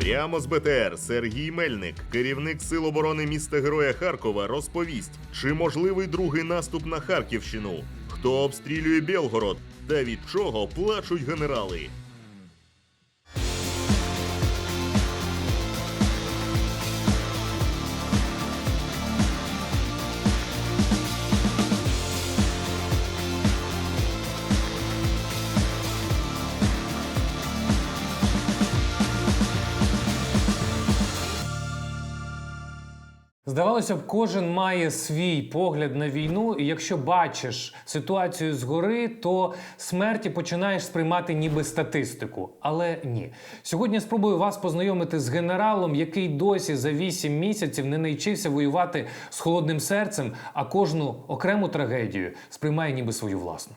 Прямо з БТР Сергій Мельник, керівник Сил оборони міста Героя Харкова, розповість, чи можливий другий наступ на Харківщину, хто обстрілює Білгород та від чого плачуть генерали. Здавалося б, кожен має свій погляд на війну, і якщо бачиш ситуацію згори, то смерті починаєш сприймати ніби статистику. Але ні. Сьогодні спробую вас познайомити з генералом, який досі за 8 місяців не навчився воювати з холодним серцем, а кожну окрему трагедію сприймає ніби свою власну.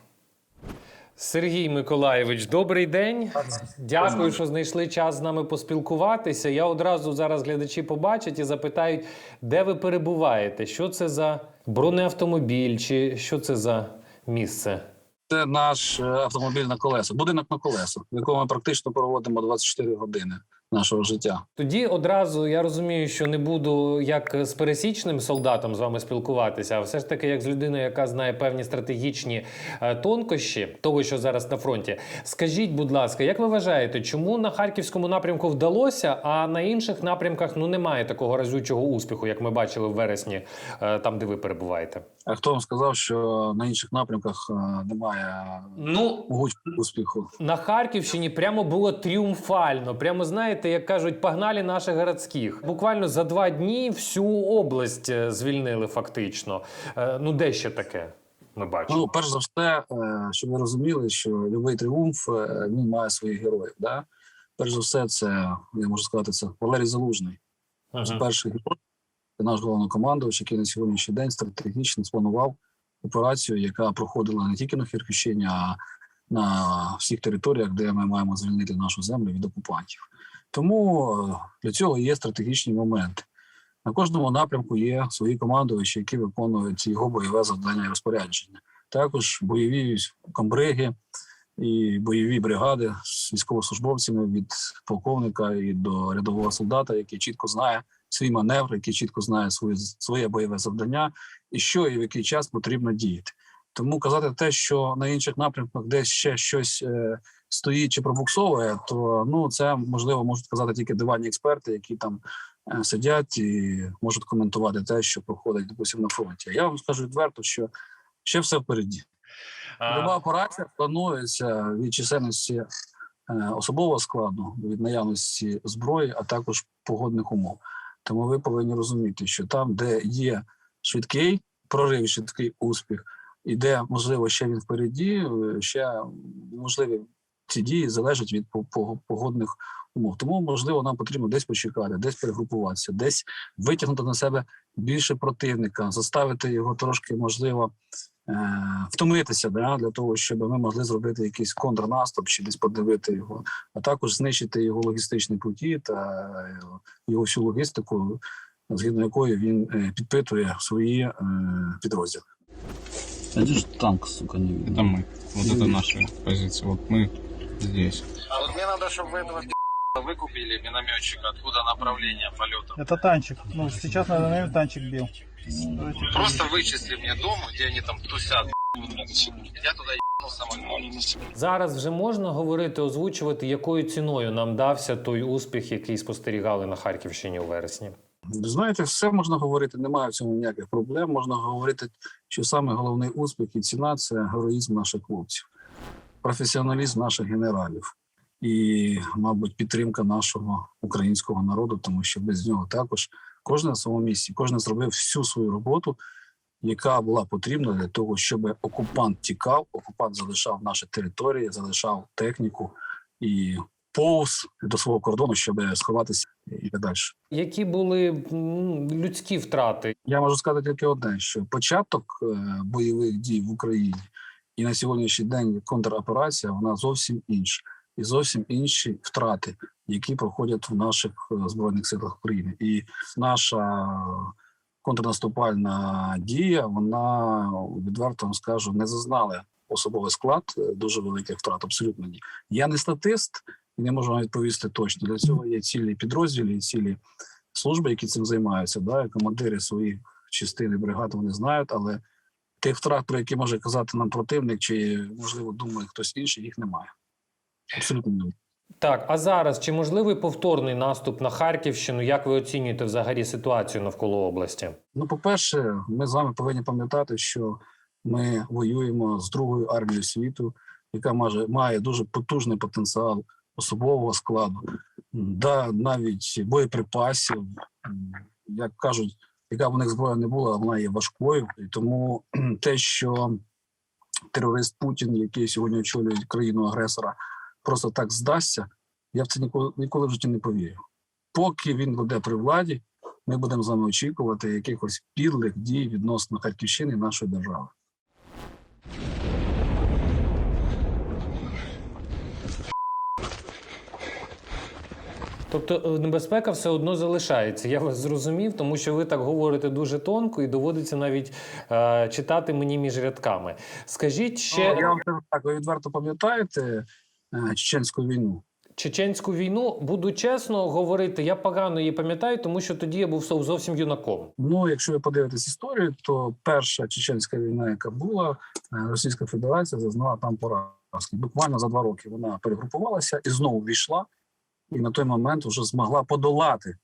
Сергій Миколаєвич, добрий день. Дякую, що знайшли час з нами поспілкуватися. Я одразу зараз глядачі побачать і запитають, де ви перебуваєте? Що це за бронеавтомобіль, чи що це за місце? Це наш е, автомобіль на колесах, будинок на колесах, в якому ми практично проводимо 24 години нашого життя. Тоді одразу я розумію, що не буду як з пересічним солдатом з вами спілкуватися, а все ж таки як з людиною, яка знає певні стратегічні е, тонкощі того, що зараз на фронті. Скажіть, будь ласка, як ви вважаєте, чому на харківському напрямку вдалося, а на інших напрямках ну немає такого разючого успіху, як ми бачили в вересні, е, там де ви перебуваєте? А хто вам сказав, що на інших напрямках е, немає Ну могутнього успіху? на Харківщині прямо було тріумфально. Прямо знаєте, як кажуть, погнали наших городських. Буквально за два дні всю область е, звільнили фактично. Е, Ну, де ще таке? Ми бачимо. Ну, перш за все, е, щоб ви розуміли, що будь-який тріумф е, він має своїх героїв. Да? Перш за все, це я можу сказати, це Валерій Залужний. Це Мгм. перший герой, наш головнокомандувач, який на сьогоднішній день стратегічно спланував операцію, яка проходила не тільки на Харківщині, а на всіх територіях, де ми маємо звільнити нашу землю від окупантів. Тому е, для цього є стратегічні моменти. На кожному напрямку є свої командувачі, які виконують його бойове завдання і розпорядження. Також бойові комбриги і бойові бригади з військовослужбовцями від полковника і до рядового солдата, який чітко знає свій маневр, який чітко знає своє, своє бойове завдання і що і в який час потрібно діяти. Тому казати те, що на інших напрямках десь ще щось е, стоїть чи пробуксовує, то ну це можливо можуть казати тільки диванні експерти, які там е, сидять і можуть коментувати те, що проходить допустим, на фронті. Я вам скажу відверто, що ще все впереді. Люба операція планується від чисельності е, особового складу, від наявності зброї, а також погодних умов. Тому ви повинні розуміти, що там, де є швидкий прорив, швидкий успіх, і де можливо ще він впереді, е, ще можливі ці дії залежать від по- по- погодних умов. Тому можливо нам потрібно десь почекати, десь перегрупуватися, десь витягнути на себе більше противника, заставити його трошки можливо втомитися да, для того, щоб ми могли зробити якийсь контрнаступ чи десь подивити його, а також знищити його логістичні путі та е, його всю логістику, згідно якої він е, підпитує свої е, підрозділи. А де ж танк, сука, не Это мы. Вот это наша позиция. Вот мы здесь. А вот мне надо, чтобы вы этого пи***а выкупили минометчика, откуда направление полета. Это танчик. Ну, сейчас, наверное, танчик бил. Просто вычисли мне дом, где они там тусят. Я туда ебнул самолет. Зараз вже можна говорити, озвучувати, якою ціною нам дався той успіх, який спостерігали на Харківщині у вересні. Знаєте, все можна говорити, немає в цьому ніяких проблем. Можна говорити, що саме головний успіх і ціна це героїзм наших хлопців, професіоналізм наших генералів і, мабуть, підтримка нашого українського народу, тому що без нього також кожен на своєму місці, кожен зробив всю свою роботу, яка була потрібна для того, щоб окупант тікав, окупант залишав наші території, залишав техніку і повз до свого кордону, щоб сховатися і так далі. Які були людські втрати? Я можу сказати тільки одне: що початок е, бойових дій в Україні і на сьогоднішній день контроперація вона зовсім інша, і зовсім інші втрати, які проходять в наших е, збройних силах України. І наша контрнаступальна дія, вона відверто вам скажу, не зазнала особовий склад, е, дуже великих втрат. Абсолютно ні. Я не статист і не можу вам відповісти точно. Для цього є цілі підрозділи, і цілі служби, які цим займаються. Да, командири своїх частин бригад вони знають, але тих втрат, про які може казати нам противник, чи можливо думає хтось інший, їх немає. Абсолютно. Так, а зараз чи можливий повторний наступ на Харківщину? Як ви оцінюєте взагалі ситуацію навколо області? Ну, по-перше, ми з вами повинні пам'ятати, що ми воюємо з другою армією світу, яка має, має дуже потужний потенціал особового складу, да, навіть боєприпасів. Як кажуть, яка б у них зброя не була, вона є важкою. І тому те, що терорист Путін, який сьогодні очолює країну агресора, просто так здасться, я в це ніколи, ніколи в житті не повірю. Поки він буде при владі, ми будемо з вами очікувати якихось підлих дій відносно Харківщини і нашої держави. Тобто е, небезпека все одно залишається. Я вас зрозумів, тому що ви так говорите дуже тонко і доводиться навіть е, читати мені між рядками. Скажіть ще Ну, я вам так, ви відверто пам'ятаєте чеченську війну? чеченську війну, буду чесно говорити, я погано її пам'ятаю, тому що тоді я був зовсім юнаком. Ну, якщо ви подивитесь історію, то перша чеченська війна, яка була, е, Російська Федерація зазнала там поразки. Буквально за два роки вона перегрупувалася і знову війшла, і на той момент вже змогла подолати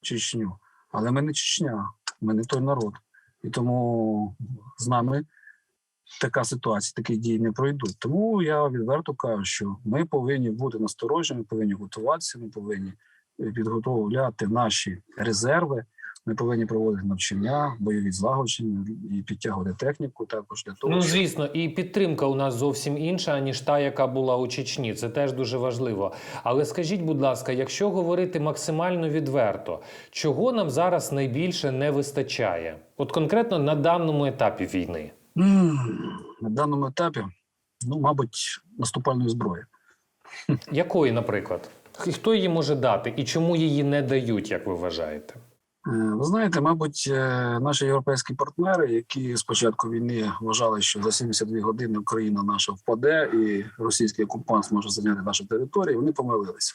Чечню. Але ми не Чечня, ми не той народ. І тому з нами така ситуація, такі дії не пройдуть. Тому я відверто кажу, що ми повинні бути насторожені, ми повинні готуватися, ми повинні підготовляти наші резерви. Ми повинні проводити навчання, бойові злагодження і підтягувати техніку також для того, Ну звісно, і підтримка у нас зовсім інша ніж та, яка була у Чечні. Це теж дуже важливо. Але скажіть, будь ласка, якщо говорити максимально відверто, чого нам зараз найбільше не вистачає? От конкретно на даному етапі війни. На даному етапі, ну мабуть, наступальної зброї. Якої, наприклад? Хто її може дати і чому її не дають, як ви вважаєте? Е, Ви знаєте, мабуть, е, наші європейські партнери, які з початку війни вважали, що за 72 години Україна наша впаде і російський окупант зможе зайняти наші території, вони помилилися.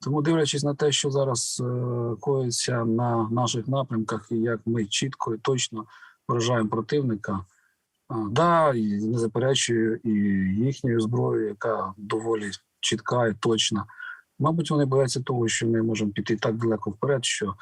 Тому, дивлячись на те, що зараз е, коїться на наших напрямках, і як ми чітко і точно вражаємо противника, да, і не заперечую і їхньою зброєю, яка доволі чітка і точна. Мабуть, вони бояться того, що ми можемо піти так далеко вперед, що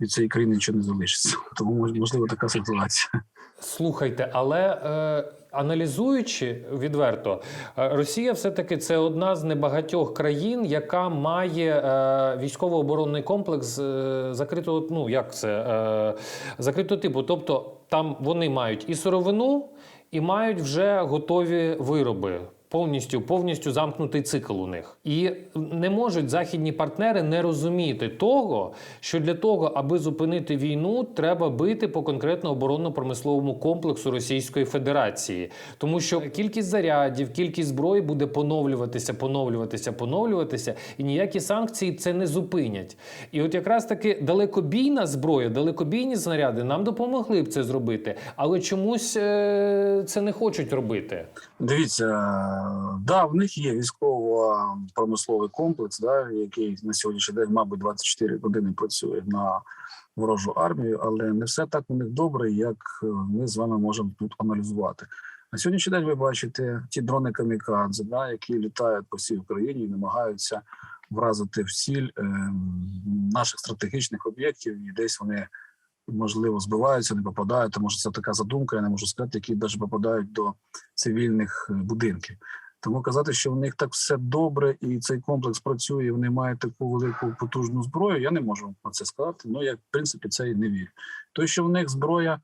від цієї країни нічого не залишиться. Тому можливо така ситуація. Слухайте, але е, аналізуючи відверто, е, Росія все-таки це одна з небагатьох країн, яка має е, військово-оборонний комплекс е, закритого, ну як це е, закритого типу. Тобто там вони мають і сировину, і мають вже готові вироби. Повністю повністю замкнутий цикл у них, і не можуть західні партнери не розуміти того, що для того, аби зупинити війну, треба бити по конкретно оборонно-промисловому комплексу Російської Федерації, тому що кількість зарядів, кількість зброї буде поновлюватися, поновлюватися, поновлюватися, і ніякі санкції це не зупинять. І от якраз таки далекобійна зброя, далекобійні снаряди нам допомогли б це зробити, але чомусь е- це не хочуть робити. Дивіться, да, в них є військово-промисловий комплекс, да, який на сьогоднішній день, мабуть, 24 години працює на ворожу армію, але не все так у них добре, як е, ми з вами можемо тут аналізувати. На сьогоднішній день ви бачите ті дрони камікадзе, да, які літають по всій Україні і намагаються вразити в ціль е, наших стратегічних об'єктів, і десь вони можливо збиваються, не попадають. Тому що це така задумка, я не можу сказати, які навіть попадають до цивільних е, будинків. Тому казати, що в них так все добре, і цей комплекс працює, вони мають таку велику потужну зброю. Я не можу про це сказати. Ну я в принципі це і не вірю. То, що в них зброя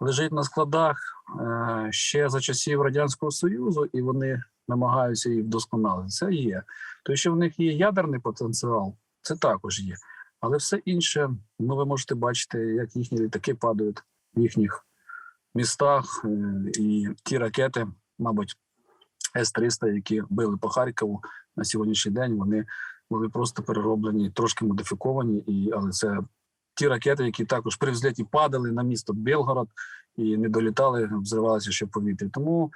лежить на складах е, ще за часів радянського союзу, і вони намагаються її вдосконалити. Це є. То, що в них є ядерний потенціал, це також є. Але все інше, ну ви можете бачити, як їхні літаки падають в їхніх містах, е, і ті ракети, мабуть, С-300, які били по Харкову на сьогоднішній день, вони були просто перероблені, трошки модифіковані, і але це ті ракети, які також при взлеті падали на місто Белгород і не долітали, взривалися ще в повітрі. Тому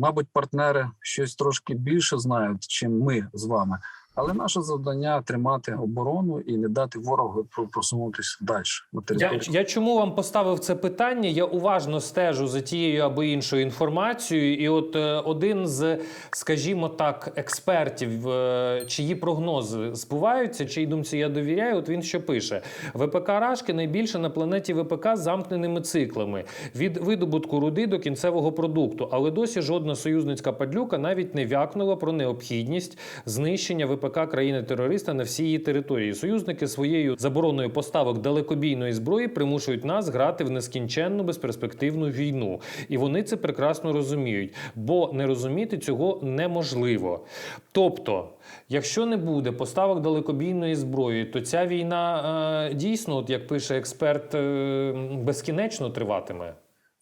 мабуть, партнери щось трошки більше знають, чим ми з вами. Але наше завдання тримати оборону і не дати ворогу просунутися далі Я, я чому вам поставив це питання? Я уважно стежу за тією або іншою інформацією, і от е, один з, скажімо так, експертів, е, чиї прогнози збуваються, чиїй думці я довіряю. От він що пише: ВПК Рашки найбільше на планеті ВПК з замкненими циклами від видобутку руди до кінцевого продукту. Але досі жодна союзницька падлюка навіть не вякнула про необхідність знищення ВПК країни-терориста на всій її території. Союзники своєю забороною поставок далекобійної зброї примушують нас грати в нескінченну безперспективну війну, і вони це прекрасно розуміють, бо не розуміти цього неможливо. Тобто, якщо не буде поставок далекобійної зброї, то ця війна е, дійсно, от як пише експерт, е, безкінечно триватиме.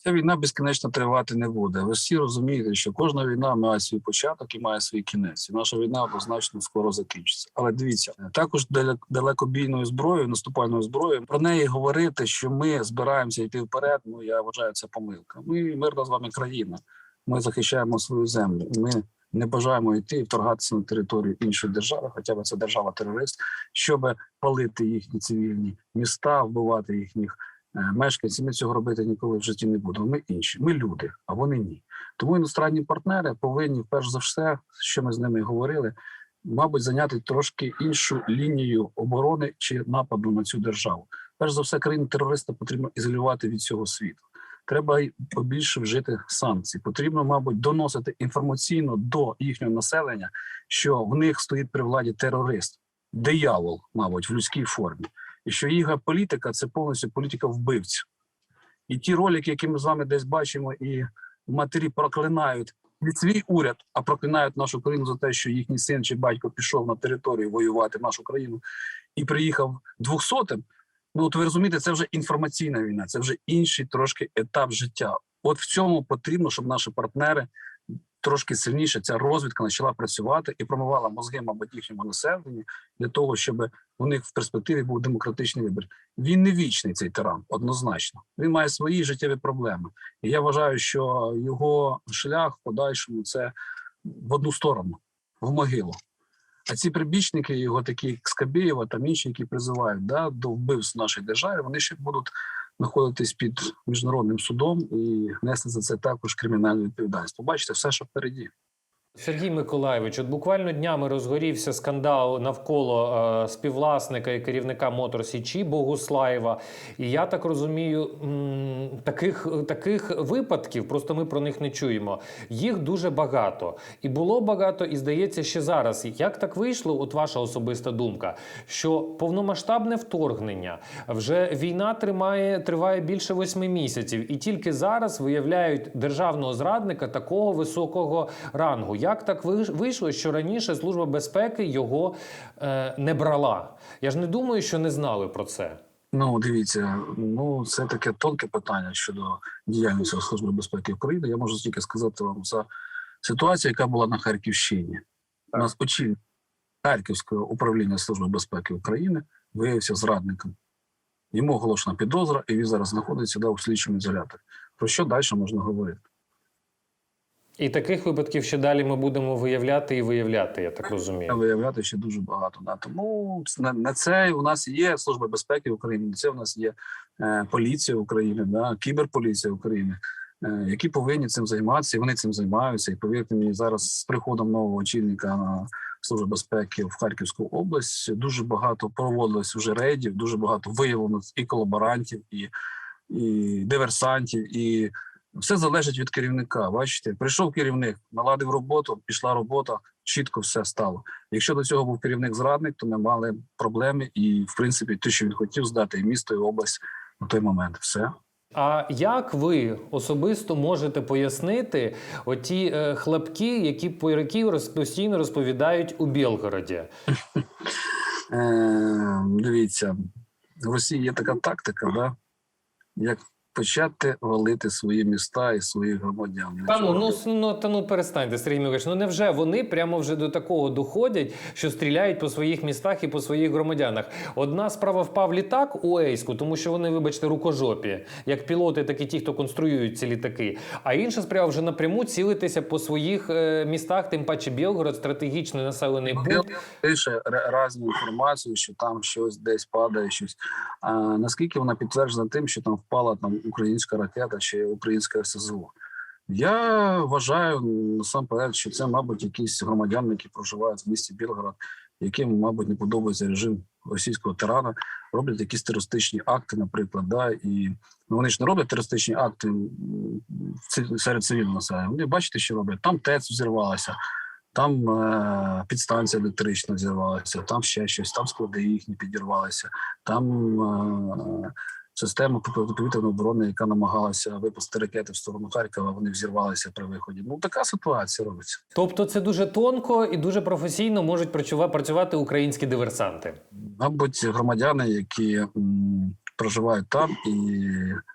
Ця війна безкінечно тривати не буде. Ви всі розумієте, що кожна війна має свій початок і має свій кінець. І наша війна однозначно скоро закінчиться. Але дивіться, також далек- далекобійною зброєю, наступальною зброєю, про неї говорити, що ми збираємося йти вперед. Ну я вважаю, це помилка. Ми мирна з вами країна. Ми захищаємо свою землю. Ми не бажаємо йти і вторгатися на територію іншої держави, хоча б це держава-терорист, щоб палити їхні цивільні міста, вбивати їхніх мешканці. Ми цього робити ніколи в житті не будемо. Ми інші, ми люди, а вони ні. Тому іностранні партнери повинні, перш за все, що ми з ними говорили, мабуть, зайняти трошки іншу лінію оборони чи нападу на цю державу. Перш за все, країни терориста потрібно ізолювати від цього світу. Треба й побільше вжити санкцій. Потрібно, мабуть, доносити інформаційно до їхнього населення, що в них стоїть при владі терорист, диявол, мабуть, в людській формі, і що їх політика це повністю політика вбивців. І ті ролики, які ми з вами десь бачимо, і матері проклинають не свій уряд, а проклинають нашу країну за те, що їхній син чи батько пішов на територію воювати нашу країну і приїхав двохсотим. Ну, от ви розумієте, це вже інформаційна війна, це вже інший трошки етап життя. От в цьому потрібно, щоб наші партнери трошки сильніше ця розвідка почала працювати і промивала мозги, мабуть, їхньому населенню для того, щоб у них в перспективі був демократичний вибір. Він не вічний цей тиран, однозначно. Він має свої життєві проблеми. І я вважаю, що його шлях в подальшому це в одну сторону, в могилу. А ці прибічники, його такі Скабєєва, там інші, які призивають да, до вбивств в нашій державі, вони ще будуть знаходитись під міжнародним судом і нести за це також кримінальну відповідальність. Побачите, все, що впереді. Сергій Миколайович, от буквально днями розгорівся скандал навколо е, співвласника і керівника Моторсічі Богуслаєва. І я так розумію, м, таких, таких випадків, просто ми про них не чуємо. Їх дуже багато. І було багато, і здається, ще зараз. Як так вийшло, от ваша особиста думка, що повномасштабне вторгнення, вже війна тримає, триває більше восьми місяців, і тільки зараз виявляють державного зрадника такого високого рангу. Як так вийшло, що раніше Служба безпеки його е, не брала? Я ж не думаю, що не знали про це. Ну, дивіться, ну це таке тонке питання щодо діяльності Служби безпеки України. Я можу тільки сказати вам за ситуацію, яка була на Харківщині. У нас очільник Харківського управління Служби безпеки України виявився зрадником. Йому оголошена підозра, і він зараз знаходиться да, у слідчому ізоляторі. Про що далі можна говорити? І таких випадків ще далі ми будемо виявляти і виявляти, я так розумію. виявляти ще дуже багато. Да. Тому на, на це у нас є Служба безпеки України, на це у нас є е, поліція України, да, кіберполіція України, е, які повинні цим займатися, і вони цим займаються. І повірте мені, зараз з приходом нового очільника на Службу безпеки в Харківську область дуже багато проводилось вже рейдів, дуже багато виявлено і колаборантів, і, і диверсантів, і все залежить від керівника. Бачите, прийшов керівник, наладив роботу, пішла робота, чітко все стало. Якщо до цього був керівник зрадник, то ми мали проблеми, і в принципі, те, що він хотів здати і місто, і область на той момент, все. А як ви особисто можете пояснити оті е, хлопки, які по які роз- постійно розповідають у Білгороді? Е, дивіться, в Росії є така тактика, да? як почати валити свої міста і своїх громадян. Та ну, ну, ну, та ну перестаньте, Сергій Миколаївич. Ну невже вони прямо вже до такого доходять, що стріляють по своїх містах і по своїх громадянах? Одна справа впав літак у Ейську, тому що вони, вибачте, рукожопі, як пілоти, так і ті, хто конструюють ці літаки. А інша справа вже напряму цілитися по своїх е, містах, тим паче Білгород, стратегічний населений пункт. пише різну інформацію, що там щось десь падає, щось. А наскільки вона підтверджена тим, що там впала там українська ракета чи українська СЗО? Я вважаю насамперед, що це, мабуть, якісь громадяни, які проживають в місті Білгород, яким, мабуть, не подобається режим російського тирана, роблять якісь терористичні акти, наприклад, да, і ну, вони ж не роблять терористичні акти серед цивільного населення. Вони бачите, що роблять. Там ТЕЦ взірвалася, там е, підстанція електрична зірвалася, там ще щось, там склади їхні підірвалися, там е, система протиповітряної оборони, яка намагалася випустити ракети в сторону Харкова, вони взірвалися при виході. Ну така ситуація робиться. Тобто це дуже тонко і дуже професійно можуть працюва- працювати українські диверсанти. Мабуть, громадяни, які м, проживають там, і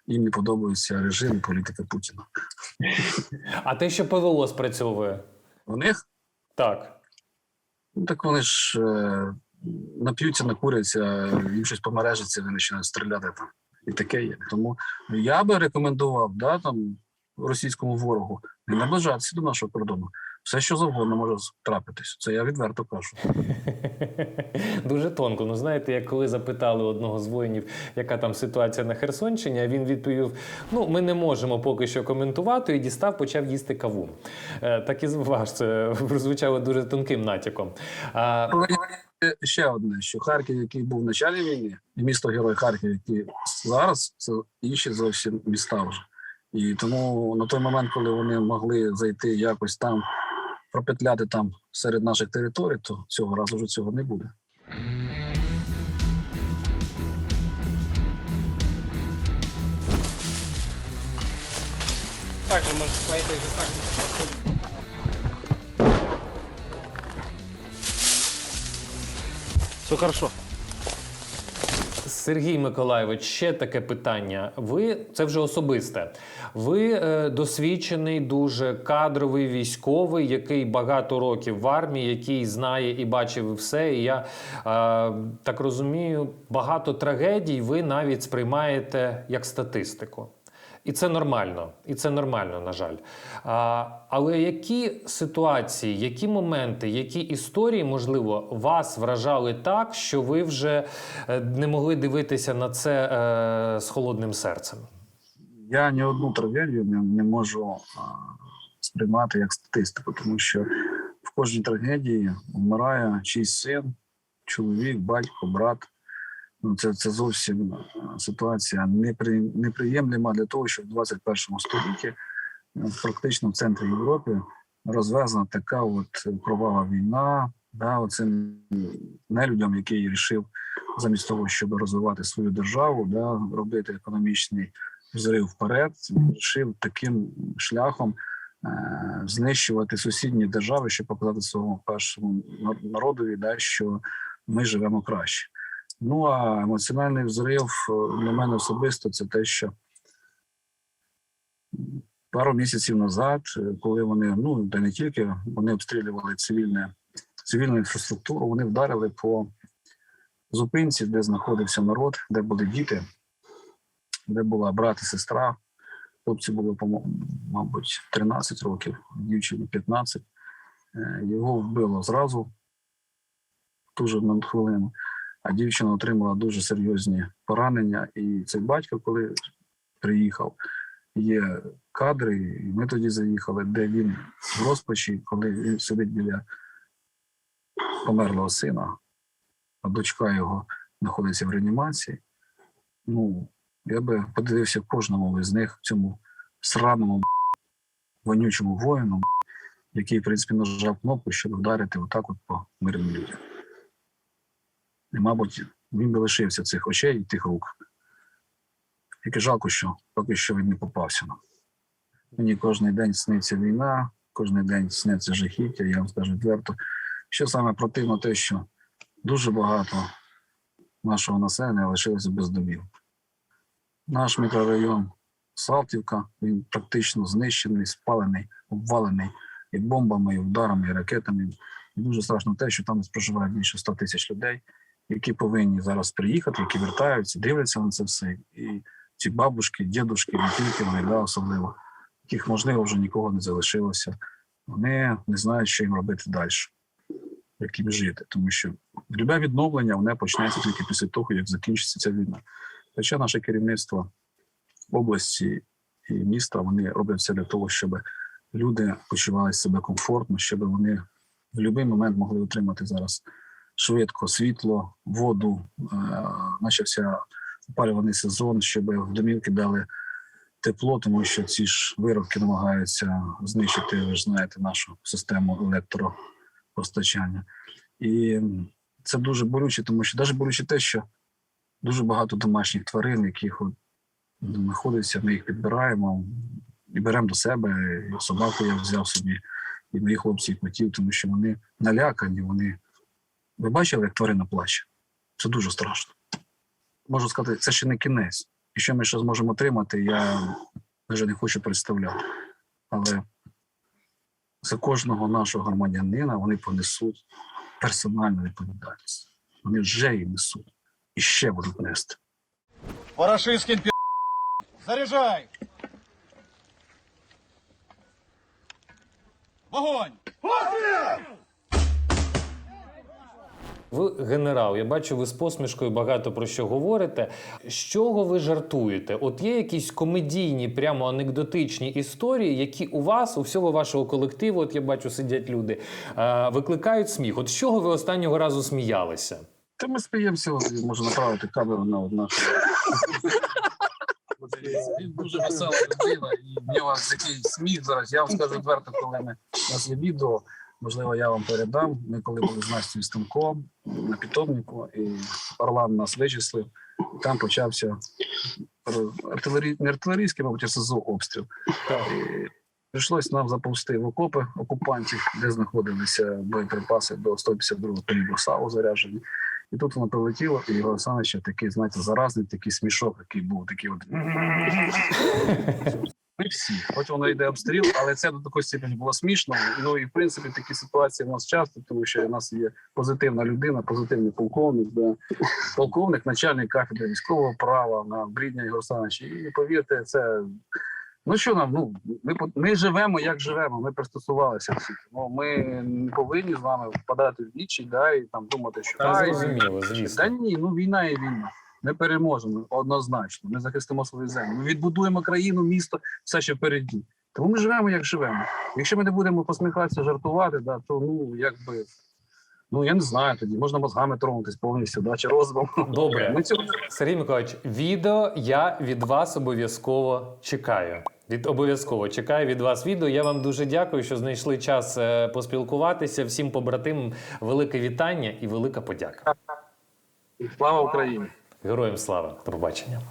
їм не подобається режим і політика Путіна. А те, що ПВО спрацьовує, У них так. ну так вони ж е, нап'ються, накуряться, їм щось помережиться, вони починають стріляти там. І таке є. Тому я би рекомендував да, там, російському ворогу не наближатися до нашого кордону. Все, що завгодно може трапитись. Це я відверто кажу. Дуже тонко. Ну знаєте, як коли запитали одного з воїнів, яка там ситуація на Херсонщині, а він відповів: ну ми не можемо поки що коментувати, і дістав, почав їсти кавун. Е, так і ваш це прозвучало дуже тонким натяком. А, Але ще одне: що Харків, який був в началі війни, і місто Герой Харків, який зараз це інші зовсім міста вже. І тому на той момент, коли вони могли зайти якось там, пропетляти там серед наших територій, то цього разу вже цього не буде. Так, уже так. Все хорошо. Сергій Миколайович, ще таке питання. Ви це вже особисте. Ви е, досвідчений, дуже кадровий військовий, який багато років в армії, який знає і бачив все. І я е, так розумію, багато трагедій ви навіть сприймаєте як статистику. І це нормально, і це нормально, на жаль. А, але які ситуації, які моменти, які історії, можливо, вас вражали так, що ви вже е, не могли дивитися на це е, з холодним серцем? Я ні одну трагедію не, не можу сприймати як статистику, тому що в кожній трагедії вмирає чийсь син, чоловік, батько, брат. Ну, це, це зовсім а, ситуація непри, неприємлема для того, що в 21 столітті е, практично в центрі Європи розв'язана така от кровава війна. Да, оцим нелюдям, який вирішив замість того, щоб розвивати свою державу, да, робити економічний взрив вперед, вирішив таким шляхом е, знищувати сусідні держави, щоб показати своєму першому народові, да, що ми живемо краще. Ну а емоціональний взрив е, для мене особисто це те, що пару місяців назад, е, коли вони ну та не тільки вони обстрілювали цивільне цивільну інфраструктуру, вони вдарили по зупинці, де знаходився народ, де були діти, де була брат і сестра. Хлопці було, по-моєму, мабуть, 13 років, дівчині 15. Е, Його вбило зразу, ж одну хвилину, а дівчина отримала дуже серйозні поранення. І цей батько, коли приїхав, є кадри, і ми тоді заїхали, де він в розпачі, коли він сидить біля померлого сина, а дочка його знаходиться в реанімації. Ну, я би подивився кожному з них цьому сраному вонючому воїну, який, в принципі, нажав кнопку, щоб вдарити отак от по мирним людям. І, мабуть, він би лишився цих очей і тих рук. Тільки жалко, що поки що він не попався нам. Мені кожен день сниться війна, кожен день сниться жахіття, я вам скажу відверто. Що саме противно, те, що дуже багато нашого населення лишилося без домів. Наш мікрорайон Салтівка, він практично знищений, спалений, обвалений і бомбами, і ударами, і ракетами. І дуже страшно те, що там проживає більше 100 тисяч людей, які повинні зараз приїхати, які вертаються, дивляться на це все. І ці бабушки, дідушки, тільки да, особливо, яких, можливо, вже нікого не залишилося. Вони не знають, що їм робити далі, як їм жити. Тому що любе відновлення воно почнеться тільки після того, як закінчиться ця війна. Хоча наше керівництво області і міста вони роблять все для того, щоб люди почували себе комфортно, щоб вони в будь-який момент могли отримати зараз швидко світло, воду, е, почався опалюваний сезон, щоб в домівки дали тепло, тому що ці ж виробки намагаються знищити, ви ж знаєте, нашу систему електропостачання. І це дуже болюче, тому що навіть болюче те, що дуже багато домашніх тварин, яких от знаходиться, ми їх підбираємо і беремо до себе. І собаку я взяв собі, і мої хлопці і котів, тому що вони налякані, вони. Ви бачили, як тварина плаче? Це дуже страшно. Можу сказати, це ще не кінець. І що ми ще зможемо отримати, я вже не хочу представляти. Але за кожного нашого громадянина вони понесуть персональну відповідальність. Вони вже її несуть і ще будуть нести. Ворошишкин, пи***. Заряжай! В огонь! Ви генерал, я бачу, ви з посмішкою багато про що говорите. З чого ви жартуєте? От є якісь комедійні, прямо анекдотичні історії, які у вас, у всього вашого колективу, от я бачу, сидять люди, е, викликають сміх. От з чого ви останнього разу сміялися? Та ми сміємося, от, можу направити камеру на нашу. Він дуже весела людина, і в нього такий сміх зараз. Я вам скажу відверто, коли ми у нас є відео, можливо, я вам передам. Ми коли були з Настю станком на питомнику, і Орлан нас вичислив, і там почався артилерій, не артилерійський, мабуть, а СЗО обстріл. І Прийшлось нам заповзти в окопи окупантів, де знаходилися боєприпаси до 152-го калібру САУ заряджені. І тут воно прилетіло, і Ігор Олександрович такий, знаєте, заразний такий смішок, який був такий от. Ми всі, хоч воно йде обстріл, але це до такої степені було смішно. Ну і в принципі такі ситуації в нас часто, тому що у нас є позитивна людина, позитивний полковник, да. полковник, начальник кафедри військового права на Брідня Ігор Олександрович. І повірте, це. Ну що нам? Ну ми ми живемо як живемо. Ми пристосувалися всі. Ну ми не повинні з вами впадати в вічі, да, і там думати, що Та «Ай, зрозуміло, звісно. та ні, ну війна є війна. Ми переможемо однозначно. Ми захистимо свою землю. Ми відбудуємо країну, місто, все ще впереді. Тому ми живемо, як живемо. Якщо ми не будемо посміхатися, жартувати, да, то ну якби. Ну я не знаю тоді. Можна мозгами тронутись повністю, да, чи розумом. Добре. Ми цього Сергій Миколаївич, відео я від вас обов'язково чекаю. Від обов'язково чекаю від вас відео. Я вам дуже дякую, що знайшли час е, поспілкуватися. Всім побратимам велике вітання і велика подяка. слава Україні. Героям слава! До побачення.